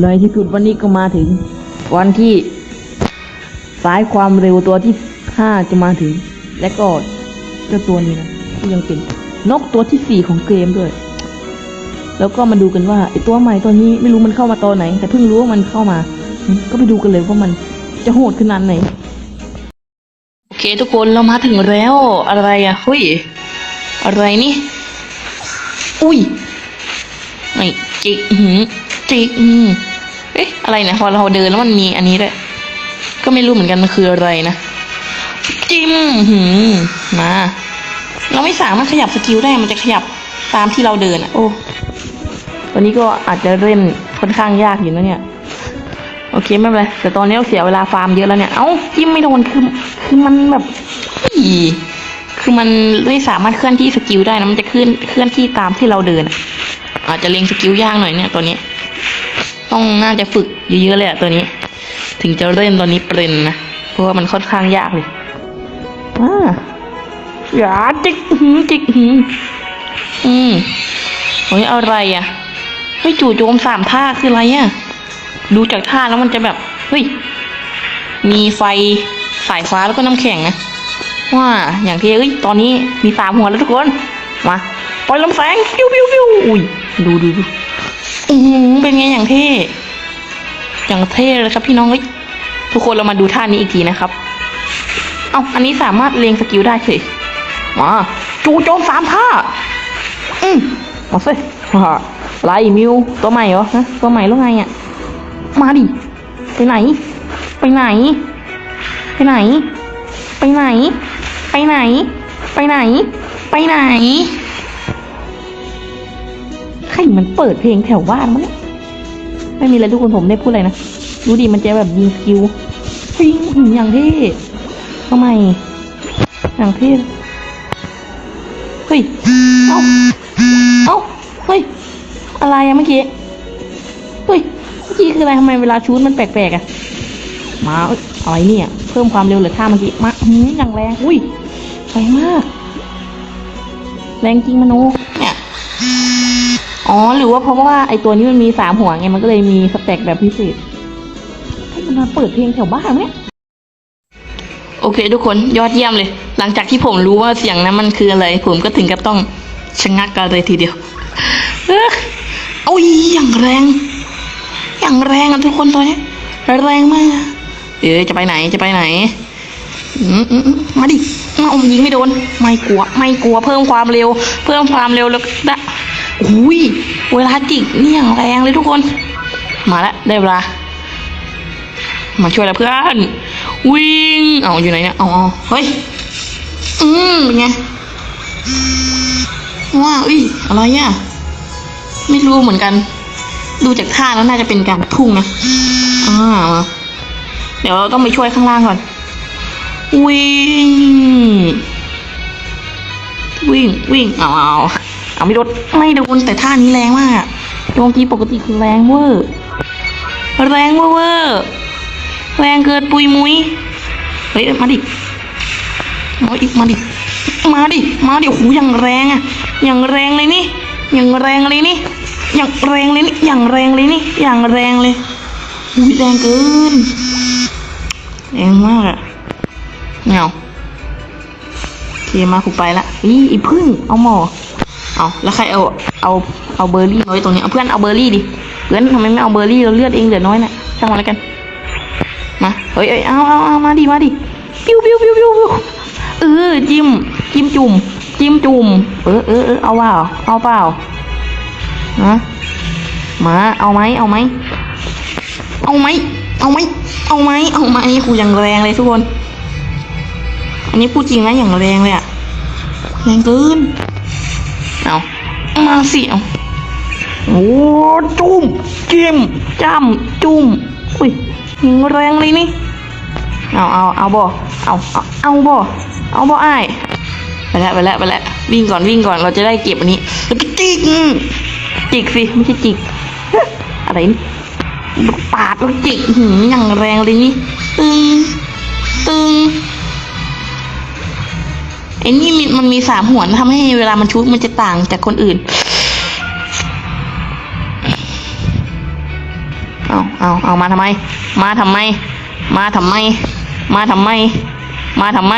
ในที่สุดวันนี้ก็มาถึง วันที่สายความเร็วตัวที่ห้าจะมาถึง และก็เจ้าตัวนี้นะที่ยังเป็นนกตัวที่สี่ของเกมด้วย แล้วก็มาดูกันว่าไอตัวใหม่ตัวนี้ไม่รู้มันเข้ามาตอนไหน แต่เพิ่งรู้ว่ามันเข้ามา ก็ไปดูกันเลยว่ามันจะโหดขนาดไหนโอเคทุกคนเรามาถึงแล้วอะไรอะเฮ้ยอะไรนี่ อุ้ยไม่จิกหือ จิกอืมเอ๊ะอะไรนะพอเราเดินแล้วมันมีอันนี้ด้วยก็ไม่รู้เหมือนกันมันคืออะไรนะจิ้มอื้อหืมมา เราไม่สามารถขยับสกิลได้มันจะขยับตามที่เราเดินอะโอ้วันนี้ก็อาจจะเล่นค่อนข้างยากอยู่นะเนี่ย โอเคไม่เป็นไรแต่ตอนนี้เราเสียเวลาฟาร์มเยอะแล้วเนี่ย เอ้าจิ้มไม่โดนคือคือมันแบบอีคือมันไม่สามารถเคลื่อนที่สกิลได้นะมันจะเคลื่อนเคลื่อนที่ตามที่เราเดินอะอาจจะเล็งสกิลยากหน่อยเนี่ยตัวนี้ ต้องน่าจะฝึกเยอะๆเลยอะตัวนี้ ถึงจะเล่นตัวนี้เป็นนะ เพราะว่ามันค่อนข้างยากเลยอ่าอย่าจิกหืมจิกหืมอืมโอ้ยอะไรอะเฮ้ยจู่โจมสามท่าคืออะไรอะดูจากท่าแล้วมันจะแบบเฮ้ยมีไฟสายฟ้าแล้วก็น้ำแข็งนะว่าอย่างที่เอ้ยตอนนี้มีสามหัวแล้วทุกคน มาปล่อยลำแสงปิ้วปิ้วปิ้วอุ้ยดูดูดู อือเป็นไงอย่างเท่อย่างเท่เลยครับพี่น้องเอ้ยทุกคนเรามาดูท่านี้อีกทีนะครับ เอาอันนี้สามารถเรียงสกิลได้เฉยมาจูโจมสามท่า อืมมาสิฮ่าไล่มิวตัวใหม่เหรอฮะตัวใหม่แล้วไงอะ มาดิ ไปไหน ไปไหน ไปไหน ไปไหน ไปไหน ไปไหน ไปไหน ใครมันเปิดเพลงแถวบ้านมั้งไม่มีอะไรทุกคนผมได้พูดอะไรนะดูดิมันจะแบบยิงสกิลฟิงอย่างที่ทำไมอย่างที่เฮ้ยเอ้าเอ้าเฮ้ยอะไรอะเมื่อกี้เฮ้ยเมื่อกี้คืออะไรทำไมเวลาชูดมันแปลกๆอะมาอ้ยอะไรเนี่ยเพิ่มความเร็วเหรือท่าเมื่อกี้มาอย่างแรงอุ้ยแรงมาก แรงจริงมโน อ๋อ หรือว่าเพราะว่าไอตัวนี้มันมีสามหัวไง มันก็เลยมีสเต็กแบบพิเศษให้มันมาเปิดเพลงแถวบ้านเนี่ยโอเค ทุกคนยอดเยี่ยมเลย หลังจากที่ผมรู้ว่าเสียงนั้นมันคืออะไร ผมก็ถึงกับต้องชะงักกันเลยทีเดียวเอ้อเอาอย่างแรง อย่างแรงอะทุกคนตัวนี้แรงมากเอ๊ะจะไปไหนจะไปไหนมอืมอืมมาดิมาอมยิงไม่โดน ไม่กลัว ไม่กลัวเพิ่มความเร็ว เพิ่มความเร็วแล้วได้ อุ้ยเวลาจิกนี่อย่างแรงเลยทุกคน มาแล้วได้เวลา มาช่วยแล้วเพื่อน วิ่ง เอาอยู่ไหนเนี่ยเอาเอาเฮ้ย อืมเป็นไง ว้าวอุ้ยอะไรเนี่ยไม่รู้เหมือนกัน ดูจากท่าแล้วน่าจะเป็นการพุ่งนะ อ่ามาเดี๋ยวเราต้องไปช่วยข้างล่างก่อน วิ่ง วิ่ง วิ่ง เอาเอา เอาไม่โดนไม่โดนแต่ท่านี้แรงมากโจมตีปกติคือแรงเวอร์แรงเวอร์เวอร์แรงเกินปุยมุยเฮ้ยมาดิมาดิมาดิมาดิมาดิโอ้โหอย่างแรงอะอย่างแรงเลยนี่อย่างแรงเลยนี่อย่างแรงเลยนี่อย่างแรงเลยนี่อย่างแรงเลยอุ้ยแรงเกินแรงมากอะเงาโอเคมาคุไปละอีอีพึ่งเอาหมอ เอาแล้วใครเอาเอาเอาเบอร์รี่ไว้ตรงนี้เอาเพื่อนเอาเบอร์รี่ดิเพื่อนทำไมไม่เอาเบอร์รี่เราเลือดเองเหลือน้อยน่ะช่างมันแล้วกันมาเฮ้ยเอ้ยเอาเอาเอามาดิมาดิปิ้วปิ้วปิ้วปิ้วปิ้วเออจิ้มจิ้มจุ่มจิ้มจุ่มเออเออเออเอาเปล่าเอาเปล่าฮะมาเอาไหมเอาไหมเอาไหมเอาไหมเอาไหมเอาไหมครูอย่างแรงเลยทุกคน อันนี้พูดจริงนะอย่างแรงเลยอะแรงเกิน เอามาสิเอาโอ้จุ่มจิ้มจ้ำจุ่มอุ้ยอย่างแรงเลยนี่เอาเอาเอาบ่เอาเอาเอาบ่เอาบ่อ้ายไปแล้วไปแล้วไปแล้ววิ่งก่อนวิ่งก่อนเราจะได้เก็บอันนี้แล้วก็จิกจิกสิไม่ใช่จิกอะไรนี่ปาดแล้วจิกหืมอย่างแรงเลยนี่ตึงตึง ไอ้นี่มันมันมีสามหัวนะทำให้เวลามันชุบมันจะต่างจากคนอื่น เอาเอาเอามาทำไม มาทำไม มาทำไม มาทำไม มาทำไม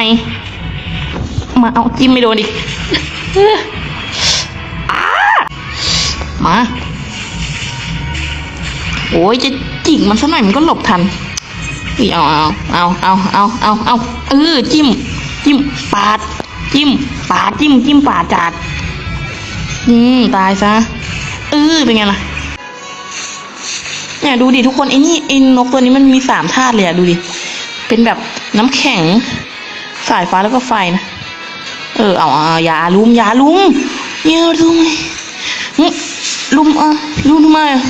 มาเอาจิ้มไม่โดนอีกเอ้ออ้ามา โอ้ยจะจิกมันสักหน่อยมันก็หลบทันอุ้ยเอาเอาเอาเอาเอาเอาเอาเออจิ้ม จิ้มปาด จิ้มปาดจิ้มจิ้มปาดจัด อืม ตายซะเออเป็นไงล่ะเนี่ยดูดิทุกคนไอ้นี่ไอ้นกตัวนี้มันมีสามธาตุเลยอะดูดิเป็นแบบน้ำแข็ง สายฟ้าแล้วก็ไฟนะเออเอาเอาอย่าลุมอย่าลุมอย่าลุมหึลุมอะลุมทำไมอะ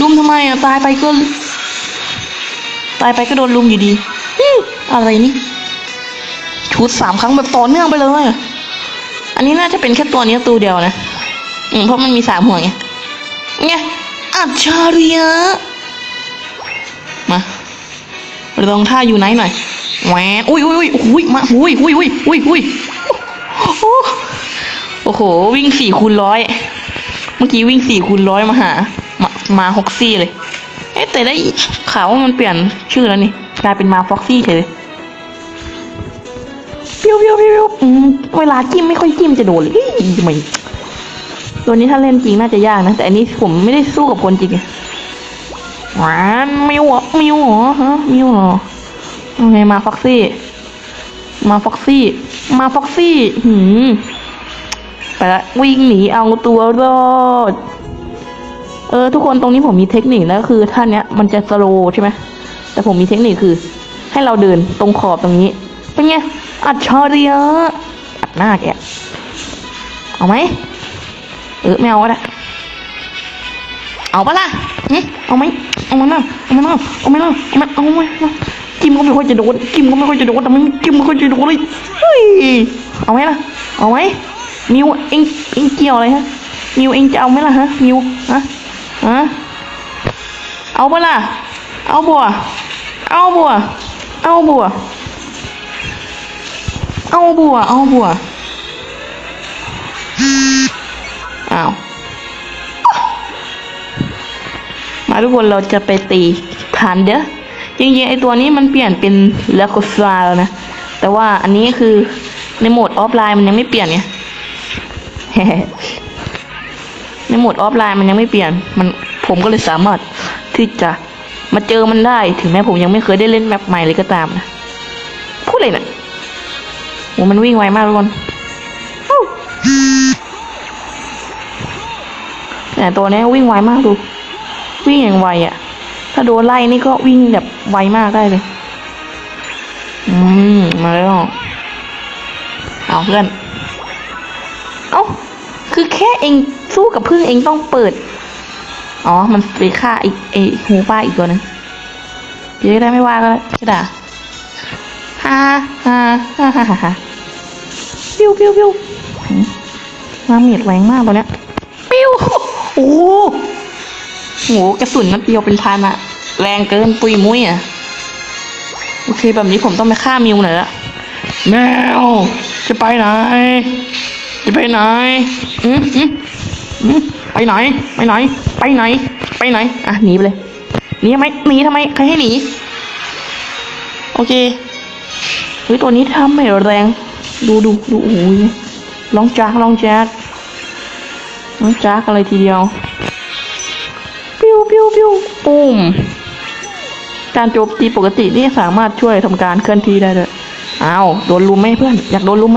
ลุมทำไมอะตายไปก็ตายไปก็โดนลุมอยู่ดีอื้ออะไรนี่ ชุดสามครั้งแบบต่อเนื่องไปเลย อันนี้น่าจะเป็นแค่ตัวนี้ตัวเดียวนะ อืมเพราะมันมีสามหัวไงไงอัจฉริยะมาลองท่าอยู่ไหนหน่อยแหวนอุ้ยอุ้ยอุ้ยอุ้ยมาอุ้ยอุ้ยอุ้ยอุ้ยอุ้ยโอ้โหโอ้โหวิ่งสี่คูณร้อยเมื่อกี้วิ่งสี่คูณร้อยมาหา มามาฮอกซี่เลย เอ๊ะแต่ได้ข่าวว่ามันเปลี่ยนชื่อแล้วนี่กลายเป็นมาฟ็อกซี่เฉยเลย ปิ้วปิ้วปิ้วอืมเวลาจิ้มไม่ค่อยจิ้มจะโดนเลยเฮ้ยทำไมตัวนี้ถ้าเล่นจริงน่าจะยากนะ แต่อันนี้ผมไม่ได้สู้กับคนจริงหวานมิวเหรอมิวเหรอฮะมิวเหรอโอเคมาฟ็อกซี่ มาฟ็อกซี่ มาฟ็อกซี่หืมไปละวิ่งหนีเอาตัวรอดเออทุกคนตรงนี้ผมมีเทคนิคนะคือท่านเนี้ยมันจะสโลใช่ไหมแต่ผมมีเทคนิคคือ ให้เราเดินตรงขอบตรงนี้ เป็นไง อัดชอรียะอัดหน้าแกเอาไหมเออไม่เอาก็ได้เอาปะล่ะเอาไหมเอามันนะเอามันนะเอามันนะเอามันเอาไหมจิ้มก็ไม่ค่อยจะโดนจิ้มก็ไม่ค่อยจะโดนแต่มันจิ้มไม่ค่อยจะโดนเลยเฮ้ยเอาไหมล่ะ เอาไหมมิวเอ็งเอ็งเกี่ยวอะไรฮะมิวเอ็งจะเอาไหมล่ะฮะมิวฮะฮะเอาปะล่ะเอาบัวเอาบัวเอาบัว เอาบัว เอาบัว อ้าว มาทุกคนเราจะไปตีฐานเด้อจริงๆไอตัวนี้มันเปลี่ยนเป็นเลโคสลาแล้วนะ แต่ว่าอันนี้คือในโหมดออฟไลน์มันยังไม่เปลี่ยนไงในโหมดออฟไลน์มันยังไม่เปลี่ยน มันผมก็เลยสามารถที่จะมาเจอมันได้ ถึงแม้ผมยังไม่เคยได้เล่นแมปใหม่เลยก็ตามนะ พูดเลยนะ โอ้มันวิ่งไวมากทุกคนอู้แต่ตัวนี้วิ่งไวมากดู วิ่งอย่างไวอะ่ะ ถ้าโดนไล่นี่ก็วิ่งแบบไวมากได้เลย อืม มาแล้ว เอาเพื่อน เอ้า คือแค่เองสู้กับพึ่งเองต้องเปิด อ๋อ มันไปฆ่าอีกไอหูป้าอีกตัวนึงเยวจะได้ไม่ว่าก็ได้ใช่ด่าฮ่าฮ่าฮ่าฮ่าฮ่าฮ่า ปิ้วปิ้วปิ้วหืมมาเมียดแรงมากตัวเนี้ยปิ้วโอ้โหโหกระสุนนัดเดียวเป็นพันอะแรงเกินปุยมุ้ยอะโอเคแบบนี้ผมต้องไปฆ่ามิวหน่อยละแมวจะไปไหน จะไปไหนอืมอืมอืมไปไหน ไปไหน ไปไหน ไปไหน อะหนีไปเลยหนีทำไมหนีทำไมใครให้หนี โอเคเฮ้ยตัวนี้ทำไม่แรง ดูดูดูโอ้ยลองจากลองแจ๊กลองจากอะไรทีเดียว ปิ้วปิ้วปิ้วปุ้มการโจมตีปกตินี่สามารถช่วยทำการเคลื่อนที่ได้เลยอ้าวโดนลุมไหมเพื่อน อยากโดนลุมไหม